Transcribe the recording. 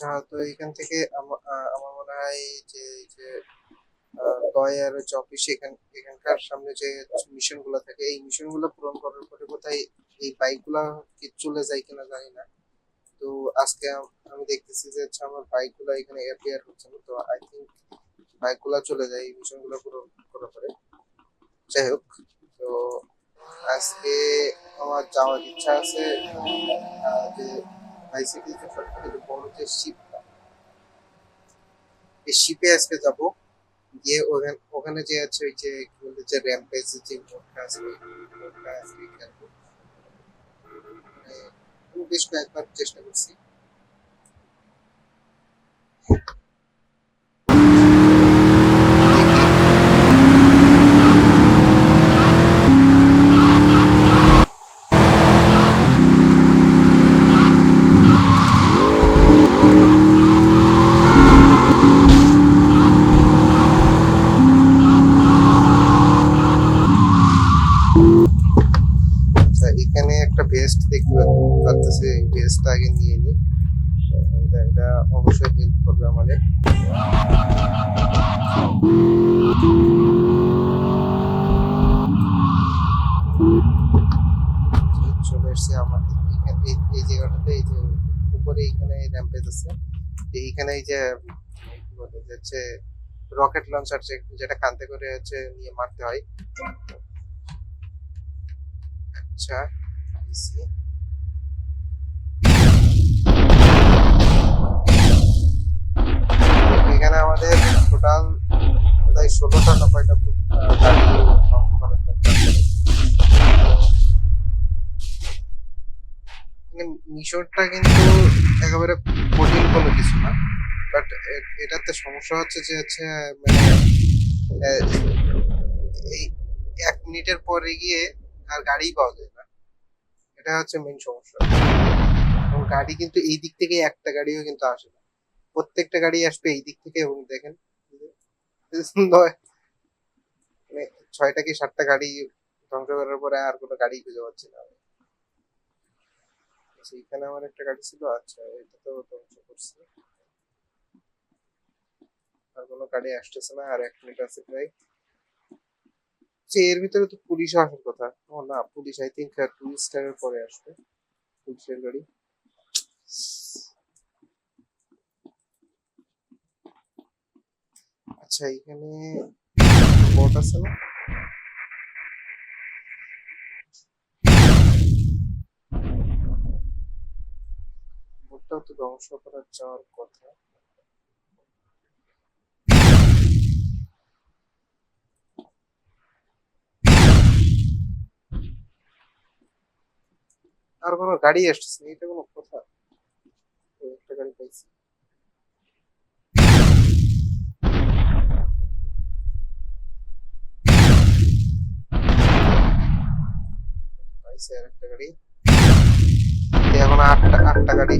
আচ্ছা তো এখান থেকে আমার মনে হয় যে যে দয়ার হচ্ছে অফিস এখান, এখানকার সামনে যে মিশনগুলো থাকে, এই মিশনগুলো পূরণ করার পরে কোথায় এই বাইকগুলা কি চলে যায় কিনা জানি না। তো আজকে আম- দেখতেছি যে হচ্ছে আমার বাইকগুলা এখানে অ্যাপিয়ার হচ্ছে না, তো আই থিঙ্ক বাইকগুলা চলে যায় এই মিশনগুলো পূরণ করার পরে। যাই হোক, তো আজকে আমার যাওয়ার ইচ্ছা আছে যে বাইসাইকেল যে সবথেকে বড় যে শিপটা এই শিপে আজকে যাব। গিয়ে ওখানে ওখানে যে আছে ওই যে কি বলতে যে র্যাম্পেজ যে মোডটা আছে মোডটা আজকে খেলব মানে বেশ কয়েকবার চেষ্টা করছি। পাচ্তেছি এই আগে নিয়ে নিই এটা এটা অবশ্যই হেল্প করবে আমাদের। চলে এসছে আমাদের। এই জায়গাটাতে, এই যে উপরে এইখানে র্যাম্পেজ আছে। এইখানে এই যে বলে, যে হচ্ছে রকেট লঞ্চার যেটা কান্তে করে হচ্ছে নিয়ে মারতে হয়। আচ্ছা এখানে আমাদের টোটাল প্রায় ষোলোটা না কয়টা। মানে মিশনটা কিন্তু একেবারে কঠিন কোনো কিছু না বাট এটাতে সমস্যা হচ্ছে যে হচ্ছে মানে এই এক মিনিটের পরে গিয়ে আর গাড়ি পাওয়া যায় না। এটা হচ্ছে মেন সমস্যা। এবং গাড়ি কিন্তু এই দিক থেকে একটা গাড়িও কিন্তু আসে না। প্রত্যেকটা গাড়ি আসবে এই দিক থেকে এবং দেখেন মানে ছয়টা কি সাতটা গাড়ি ধ্বংস করার পরে আর কোনো গাড়ি খুঁজে পাচ্ছি না আমি। আচ্ছা, আমার একটা গাড়ি ছিল আচ্ছা এটা তো ধ্বংস করছে। আর কোনো গাড়ি আসতেছে না আর এক মিনিট আছে প্রায়। যে এর ভিতরে তো পুলিশ আসার কথা। ও না পুলিশ আই থিঙ্ক টুরিস্টারের পরে আসবে পুলিশের গাড়ি। আচ্ছা এখানে বোট আছে না? বোটটাও তো ধ্বংস করার যাওয়ার কথা। আর কোনো গাড়ি আসতেছে না, এটা কোনো কথা? একটা গাড়ি পাইছি। পাইছি আর একটা গাড়ি। এখন আটটা আটটা গাড়ি।